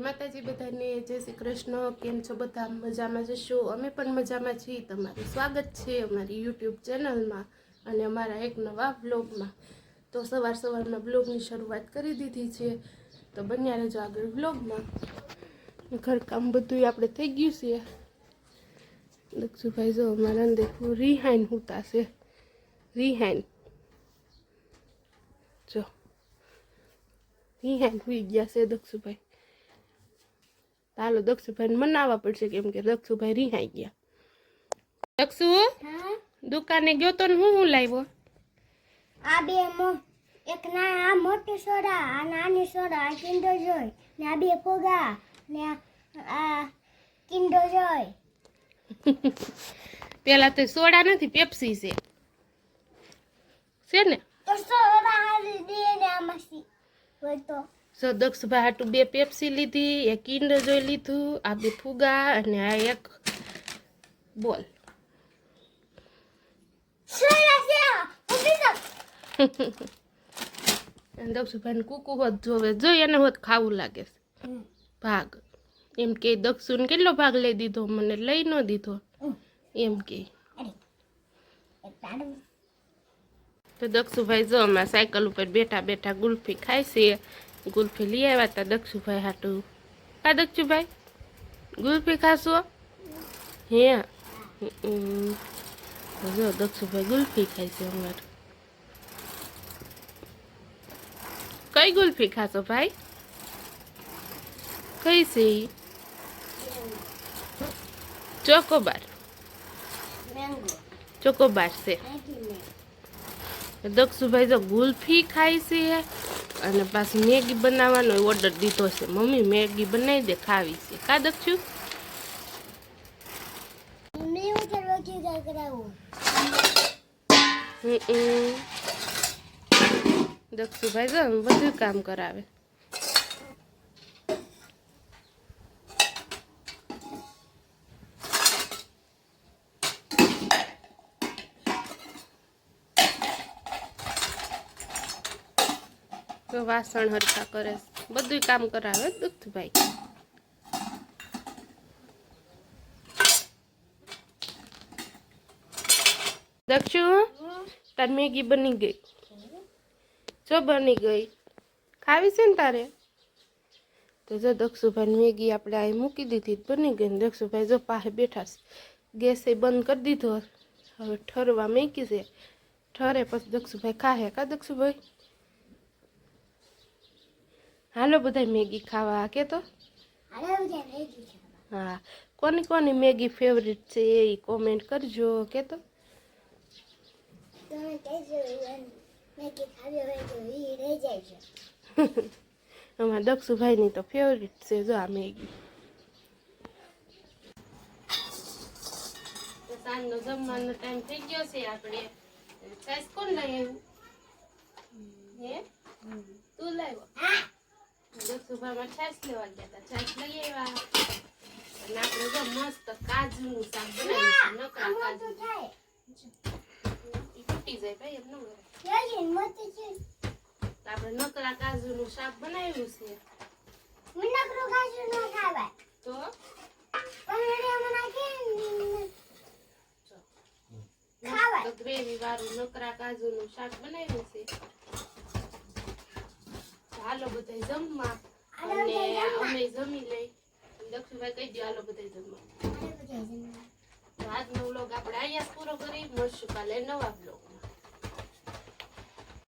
માતાજી બધાને, જય શ્રી કૃષ્ણ. કેમ છો બધા? મજામાં જશો? અમે પણ મજામાં છીએ. તમારું સ્વાગત છે અમારી યુટ્યુબ ચેનલમાં અને અમારા એક નવા બ્લોગમાં તો સવાર સવારના બ્લોગની શરૂઆત કરી દીધી છે. તો બન્યા રહેજો આગળ બ્લોગમાં ઘરકામ બધું આપણે થઈ ગયું છે. દક્ષુભાઈ જો અમારા દેખું રિહાઈન હુતા છે. રિહાઈન. જો. રિહાઈન હુઈ ગયા છે દક્ષુભાઈ ચાલો દક્ષુભાઈને મનાવવા પડશે કેમ કે દક્ષુભાઈ રિહાઈ ગયા. દક્ષુ દુકાને ગયો તો ને હું હું લાવ્યો? આ બે એક ના આ મોટી સોડા આ નાની સોડા આ કિંડો જોઈ ને આ બે ફોગા ને આ- આ કિંડો જોઈ. પેલા તો સોડા નથી પેપ્સી છે. છે ને? તો સોડા હારી દે ને આમાંથી હોય તો. સો દક્ષભાઈ હાટું બે પેપ્સી લીધી, એક કિન્ડર જોઈ લીધું, આ બે ફુગા અને આ એક બોલ. દક્ષુભાઈ કુકુ હોત જોવે, જોઈ એને હોત ખાવું લાગે છે. ભાગ. એમ કે દક્ષુને કેટલો ભાગ લઈ દીધો? મને લઈ ન દીધો. એમ કે. તો દક્ષુભાઈ જો અમે સાયકલ ઉપર બેઠા બેઠા ગુલ્ફી ખાય છે. ગુલ્ફી લઈ આવ્યા હતા દક્ષુભાઈ હાટું. કા દક્ષુભાઈ? ગુલ્ફી ખાશો? હે. જો દક્ષુભાઈ ગુલ્ફી ખાય છે અમારે. કઈ ગુલ્ફી ખાશો ભાઈ? કઈ છે? ચોકોબાર. ચોકોબાર છે. દક્ષુભાઈ જો ગુલ્ફી ખાય છે. અને પાછી મેગી બનાવવાનો ઓર્ડર દીધો છે. મમ્મી મેગી બનાવી દે ખાવી છે. કા દક્ષુ દક્ષુભાઈ જો બધું કામ કરાવે. તો વાસણ હરખા કરે. બધું કામ કરાવે દુઃખભાઈ દક્ષુ, તાર મેગી બની ગઈ. જો બની ગઈ. ખાવી છે ને તારે? તો જો દક્ષુભાઈ મેગી આપણે આ મૂકી દીધી બની ગઈ દક્ષુભાઈ જો પાસે બેઠા છે. ગેસે બંધ કરી દીધો. હવે ઠરવા મેકી છે. ઠરે પછી દક્ષુભાઈ ખાહે કા દક્ષુભાઈ? હાલો બધા મેગી ખાવા કે તો? હાલે ઉજે મેગી ખાવા. હા. કોની કોની મેગી ફેવરિટ છે એ કોમેન્ટ કરજો કે તો અમારા દક્ષુભાઈની તો ફેવરિટ છે જો આ મેગી. તો સાંજનો જમવાનો ટાઈમ થઈ ગયો છે આપણે છાશ કોણ લઈ આવ્યું હે? તું લાવ્યો દક્ષુભાઈમાં છાશ લેવા ગયા હતા. છાશ લઈ આવ્યા. અને આપણે જો મસ્ત કાજુનું શાક બનાવીશું નકરા કાજુ તૂટી જાય ભાઈ એમ ન આપણે નકરા કાજુનું શાક બનાવ્યું છે. મુનકરો કાજુ ન ખાવાય. તો? પણ મને નાખે ખાવાય. મસ્ત ગ્રેવી વાળું નકરા કાજુનું શાક બનાવ્યું છે. હાલો બધા જમવા. અને. અમે જમી લઈ. દક્ષુભાઈ કહી દો આલો બધા જમવા. આજનો વ્લોગ આપણે અહીંયા પૂરો કરી. મળશું કાલે નવા વ્લોગ